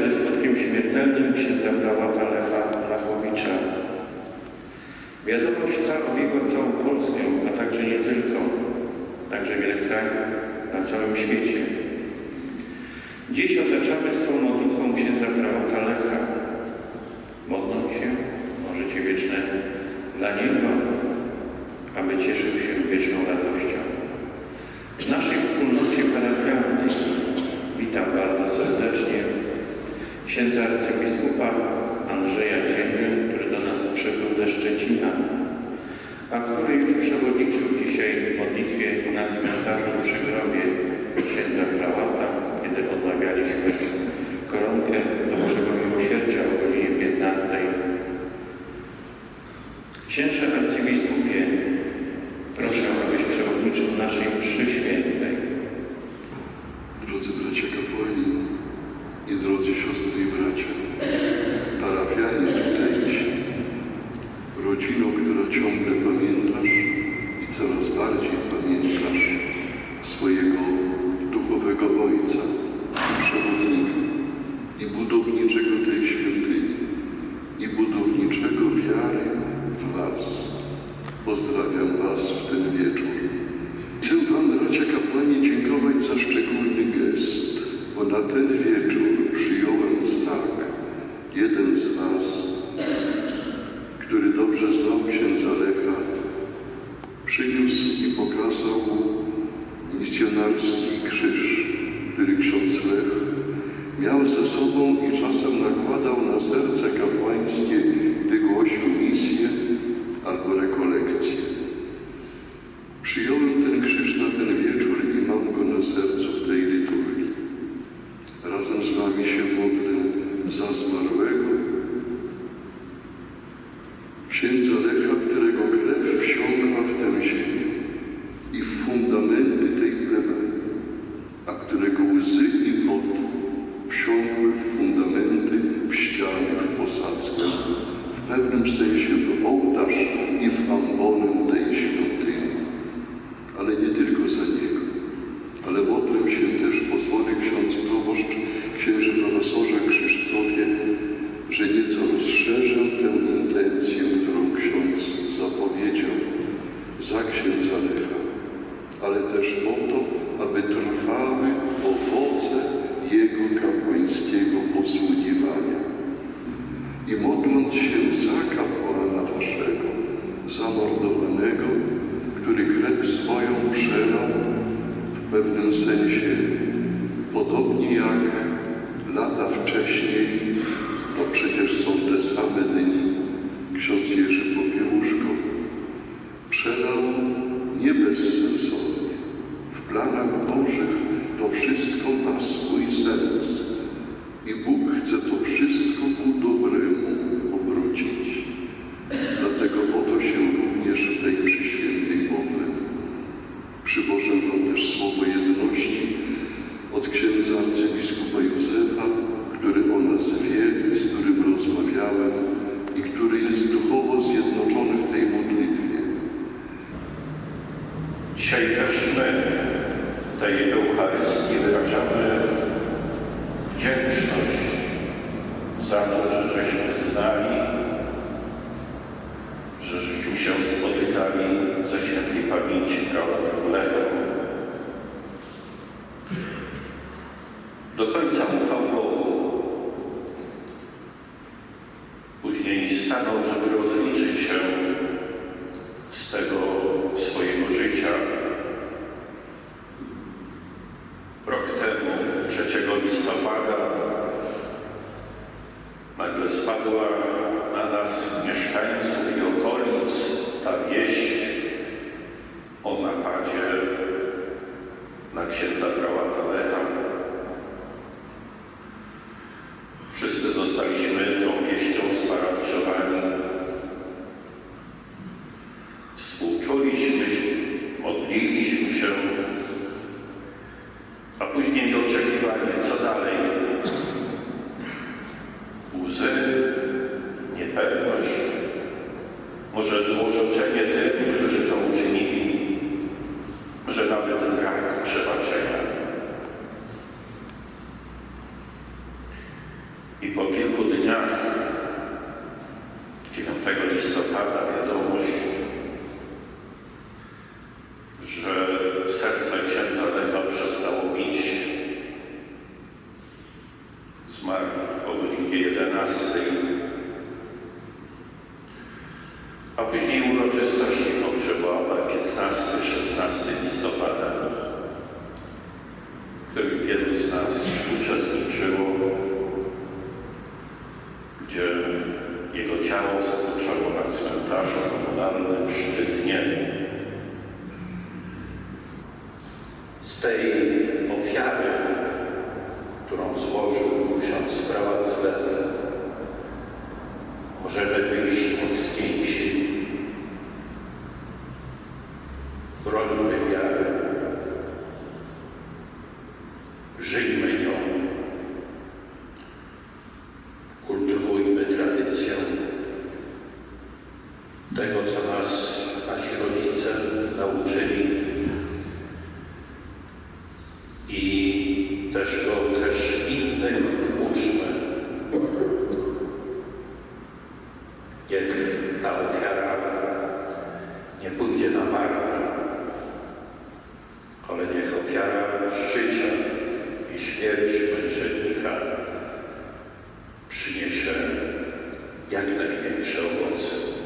ze skutkiem śmiertelnym księdza prałata Lecha Lachowicza. Wiadomość ta obiegła całą Polskę, a także nie tylko, także wiele krajów na całym świecie. Dziś otaczamy swą księdza arcybiskupa Andrzeja Dziemię, który do nas przybył ze Szczecina, a który już przewodniczył dzisiaj w modlitwie na cmentarzu przy grobie księdza Prałata, kiedy odmawialiśmy koronkę do Bożego Miłosierdzia o godzinie 15. Księże arcybiskupie, proszę, abyś przewodniczył naszej mszy świętej. Drodzy bracia kapłani i drodzy siostry i bracia, parafianie tutejsi, rodzino, która ciągle pamiętasz i coraz bardziej pamiętasz swojego duchowego ojca i przewodnika i budowniczego tej świątyni i budowniczego wiary w Was. Pozdrawiam Was w ten wieczór. Chcę Wam, bracia kapłani, dziękować za szczególny gest, bo na ten wieczór przyjąłem znak. Jeden z Was, który dobrze znał księdza Lecha, przyniósł i pokazał misjonarski krzyż, który ksiądz Lech miał ze sobą i czasem nakładał na serce kapłańskie, gdy głosił misję albo rekolekcję. Przyjąłem ten krzyż na ten wieczór i mam go na sercu w tej liturgii. Razem z Wami się modlę za zmarłego księdza Lecha, którego krew wsiąkła w tę ziemię i w fundamenty tej plebanii, a którego łzy i pot wsiąkły w fundamenty, w ściany, w posadzkę, w pewnym sensie w ołtarz i w ambonę tej świątyni ale nie tylko za niego. Ale modlę się też, pozwoli ksiądz proboszcz, księży profesorze Krzysztofie, że nieco rozszerzę tę intencję, którą ksiądz zapowiedział za księdza Lecha, ale też po to, aby trwały owoce jego kapłańskiego posługiwania. I modląc się za kapłana waszego, zamordowanego, który krew swoją przelał w pewnym sensie, podobnie jak lata wcześniej, to przecież są te same dni, ksiądz Jerzy Popiełuszko przelał nie bezsensownie. W planach Bożych to wszystko ma swój sens i Bóg chce to wszystko ku dobremu obrócić. Dlatego o to się również w tej mszy świętej modlę. Przywożę też słowo jedności od księdza arcybiskupa Józefa, który o nas wie, z którym rozmawiałem i który jest duchowo zjednoczony w tej modlitwie. Dzisiaj też my tej Eucharystii wyrażamy wdzięczność za to, że żeśmy znali, że żeśmy się spotykali ze świętej pamięci prałatem Lechem. Do końca ufał Bogu. Później stanął, żeby rozliczyć się z tego swojego życia. Rok temu, 3 listopada, nagle spadła na nas mieszkańców i okolic ta wieść o napadzie na księdza prałata Lecha. Wszyscy zostaliśmy tą wieścią sparaliżowani. Współczuliśmy się, modliliśmy się, a później oczekiwanie, co dalej. Łzy, niepewność, może złożoczenie że nawet brak przebaczenia. I po kilku dniach, 9 listopada, wiadomość, że a później uroczystości pogrzebowe 15-16 listopada, w których wielu z nas uczestniczyło, gdzie jego ciało spoczęło na cmentarzu komunalnym przy Rytnie. Z tej ofiary, którą złożył ksiądz prałat Lew, możemy wyjść Niech ta ofiara nie pójdzie na marne, ale niech ofiara życia i śmierci męczennika przyniesie jak największe owoce.